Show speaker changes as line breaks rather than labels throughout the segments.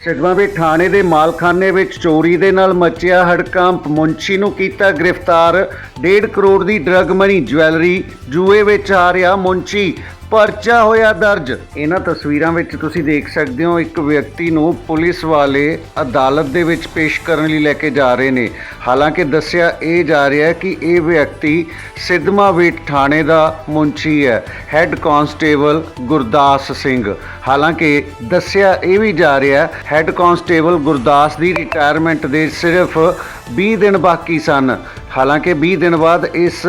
ਸਿਦਮਾਵੇ ਥਾਣੇ ਦੇ ਮਾਲਖਾਨੇ ਵਿੱਚ ਚੋਰੀ ਦੇ ਨਾਲ ਮਚਿਆ ਹੜਕੰਪ। ਮੁੰਸ਼ੀ ਨੂੰ ਕੀਤਾ ਗ੍ਰਿਫਤਾਰ। 1.5 ਕਰੋੜ ਦੀ ਡਰੱਗ ਮਨੀ ਜਵੈਲਰੀ ਜੂਏ ਵਿੱਚ ਆ ਰਿਹਾ ਮੁੰਸ਼ੀ ਪਰਚਾ ਹੋਇਆ ਦਰਜ। ਇਹਨਾਂ ਤਸਵੀਰਾਂ ਵਿੱਚ ਤੁਸੀਂ ਦੇਖ ਸਕਦੇ ਹੋ, ਇੱਕ ਵਿਅਕਤੀ ਨੂੰ ਪੁਲਿਸ ਵਾਲੇ ਅਦਾਲਤ ਦੇ ਵਿੱਚ ਪੇਸ਼ ਕਰਨ ਲਈ ਲੈ ਕੇ ਜਾ ਰਹੇ ਨੇ। ਹਾਲਾਂਕਿ ਦੱਸਿਆ ਇਹ ਜਾ ਰਿਹਾ ਕਿ ਇਹ ਵਿਅਕਤੀ ਸਿਦਮਾਵੇਟ ਥਾਣੇ ਦਾ ਮੁੰਸ਼ੀ ਹੈ, ਹੈੱਡ ਕਾਂਸਟੇਬਲ ਗੁਰਦਾਸ ਸਿੰਘ। ਹਾਲਾਂਕਿ ਦੱਸਿਆ ਇਹ ਵੀ ਜਾ ਰਿਹਾ ਹੈੱਡ ਕਾਂਸਟੇਬਲ ਗੁਰਦਾਸ ਦੀ ਰਿਟਾਇਰਮੈਂਟ ਦੇ ਸਿਰਫ 20 ਦਿਨ ਬਾਕੀ ਸਨ। ਹਾਲਾਂਕਿ 20 ਦਿਨ ਬਾਅਦ ਇਸ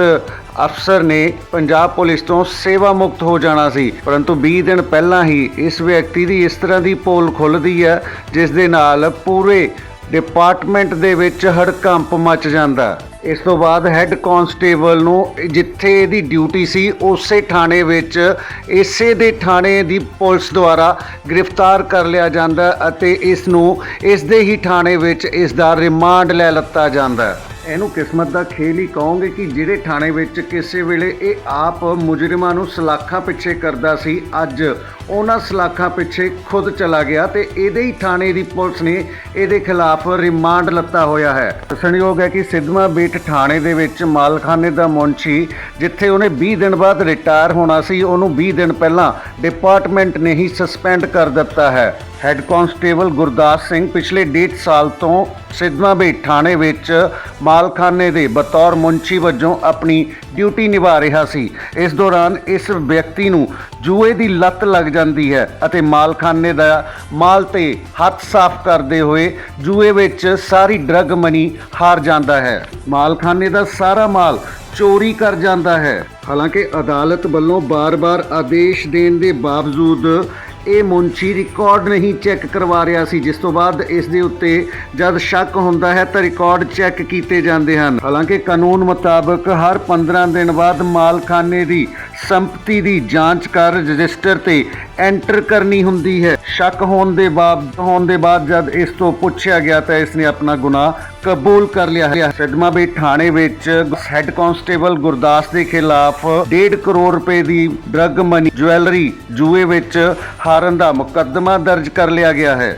ਅਫਸਰ ਨੇ ਪੰਜਾਬ ਪੁਲਿਸ ਤੋਂ ਸੇਵਾ ਮੁਕਤ ਹੋ ਜਾਣਾ ਸੀ, ਪਰੰਤੂ 20 ਦਿਨ ਪਹਿਲਾਂ ਹੀ ਇਸ ਵਿਅਕਤੀ ਦੀ ਇਸ ਤਰ੍ਹਾਂ ਦੀ ਪੋਲ ਖੁੱਲਦੀ ਹੈ, ਜਿਸ ਦੇ ਨਾਲ ਪੂਰੇ ਡਿਪਾਰਟਮੈਂਟ ਦੇ ਵਿੱਚ ਹੜਕੰਪ ਮਚ ਜਾਂਦਾ। ਇਸ ਤੋਂ ਬਾਅਦ ਹੈੱਡ ਕਾਂਸਟੇਬਲ ਨੂੰ ਜਿੱਥੇ ਇਹਦੀ ਡਿਊਟੀ ਸੀ, ਉਸੇ ਥਾਣੇ ਵਿੱਚ, ਇਸੇ ਦੇ ਥਾਣੇ ਦੀ ਪੁਲਿਸ ਦੁਆਰਾ ਗ੍ਰਿਫਤਾਰ ਕਰ ਲਿਆ ਜਾਂਦਾ ਅਤੇ ਇਸ ਨੂੰ, ਇਸ ਦੇ ਹੀ ਥਾਣੇ ਵਿੱਚ ਇਸ ਦਾ ਰਿਮਾਂਡ ਲੈ ਲਿੱਤਾ ਜਾਂਦਾ। ਇਹਨੂੰ ਕਿਸਮਤ ਦਾ ਖੇਲ ਹੀ ਕਹੋਗੇ ਕਿ ਜਿਹੜੇ ਥਾਣੇ ਵਿੱਚ ਕਿਸੇ ਵੇਲੇ ਇਹ ਆਪ ਮੁਜਰਮਾਂ ਨੂੰ ਸਲਾਖਾਂ ਪਿੱਛੇ ਕਰਦਾ ਸੀ, ਅੱਜ ਉਹਨਾਂ ਸਲਾਖਾਂ ਪਿੱਛੇ ਖੁਦ ਚਲਾ ਗਿਆ ਤੇ ਇਹਦੇ ਹੀ ਥਾਣੇ ਦੀ ਪੁਲਿਸ ਨੇ ਇਹਦੇ ਖਿਲਾਫ ਰਿਮਾਂਡ ਲੱਤਾ ਹੋਇਆ ਹੈ। ਦੱਸਣਯੋਗ ਹੈ ਕਿ ਸਿੱਧਵਾਂ ਬੇਟ ਥਾਣੇ ਦੇ ਵਿੱਚ ਮਾਲਖਾਨੇ ਦਾ ਮੁਨਸ਼ੀ, ਜਿੱਥੇ ਉਹਨੇ 20 ਦਿਨ ਬਾਅਦ ਰਿਟਾਇਰ ਹੋਣਾ ਸੀ, ਉਹਨੂੰ 20 ਦਿਨ ਪਹਿਲਾਂ ਡਿਪਾਰਟਮੈਂਟ ਨੇ ਹੀ ਸਸਪੈਂਡ ਕਰ ਦਿੱਤਾ ਹੈ। ਹੈੱਡ ਕਾਂਸਟੇਬਲ ਗੁਰਦਾਸ ਸਿੰਘ ਪਿਛਲੇ 1.5 ਸਾਲ ਤੋਂ ਸਿੱਧਵਾਂ ਬੇਟ ਥਾਣੇ ਵਿੱਚ ਮਾਲਖਾਨੇ ਦੇ ਬਤੌਰ ਮੁਨਸ਼ੀ ਵਜੋਂ ਆਪਣੀ ਡਿਊਟੀ ਨਿਭਾ ਰਿਹਾ ਸੀ। ਇਸ ਦੌਰਾਨ ਇਸ ਵਿਅਕਤੀ ਨੂੰ ਜੂਏ ਦੀ ਲੱਤ ਲੱਗ ਜਾਂਦੀ ਹੈ ਅਤੇ ਮਾਲਖਾਨੇ ਦਾ ਮਾਲ ਤੇ ਹੱਥ ਸਾਫ਼ ਕਰਦੇ ਹੋਏ ਜੂਏ ਵਿੱਚ ਸਾਰੀ ਡਰਗ ਮਨੀ ਹਾਰ ਜਾਂਦਾ ਹੈ। ਮਾਲਖਾਨੇ ਦਾ ਸਾਰਾ ਮਾਲ ਚੋਰੀ ਕਰ ਜਾਂਦਾ ਹੈ। ਹਾਲਾਂਕਿ ਅਦਾਲਤ ਵੱਲੋਂ ਬਾਰ-ਬਾਰ ਆਦੇਸ਼ ਦੇਣ ਦੇ ਬਾਵਜੂਦ ਇਹ ਮੁੰਸ਼ੀ ਰਿਕਾਰਡ ਨਹੀਂ ਚੈੱਕ ਕਰਵਾ ਰਿਹਾ ਸੀ, ਜਿਸ ਤੋਂ ਬਾਅਦ ਇਸ ਦੇ ਉੱਤੇ ਜਦ ਸ਼ੱਕ ਹੁੰਦਾ ਹੈ ਤਾਂ ਰਿਕਾਰਡ ਚੈੱਕ ਕੀਤੇ ਜਾਂਦੇ ਹਨ। ਹਾਲਾਂਕਿ ਕਾਨੂੰਨ ਮੁਤਾਬਕ ਹਰ 15 ਦਿਨ ਬਾਅਦ ਮਾਲਖਾਨੇ ਦੀ ਸੰਪਤੀ ਦੀ ਜਾਂਚ ਕਰ ਰਜਿਸਟਰ ਤੇ ਐਂਟਰ ਕਰਨੀ ਹੁੰਦੀ ਹੈ। ਸ਼ੱਕ ਹੋਣ ਦੇ ਬਾਅਦ ਹੋਣ ਦੇ ਬਾਅਦ ਜਦ ਇਸ ਤੋਂ ਪੁੱਛਿਆ ਗਿਆ ਤਾਂ ਇਸ ਨੇ ਆਪਣਾ ਗੁਨਾਹ ਕਬੂਲ ਕਰ ਲਿਆ। ਹੈ ਸਦਮਾ ਬੇ ਥਾਣੇ ਵਿੱਚ ਹੈੱਡ ਕਾਂਸਟੇਬਲ ਗੁਰਦਾਸ ਦੇ ਖਿਲਾਫ 1.5 ਕਰੋੜ ਰੁਪਏ ਦੀ ਡਰੱਗ ਮਨੀ ਜੁਐਲਰੀ ਜੂਏ ਵਿੱਚ ਹਾਰਨ ਦਾ ਮੁਕੱਦਮਾ ਦਰਜ ਕਰ ਲਿਆ ਗਿਆ ਹੈ।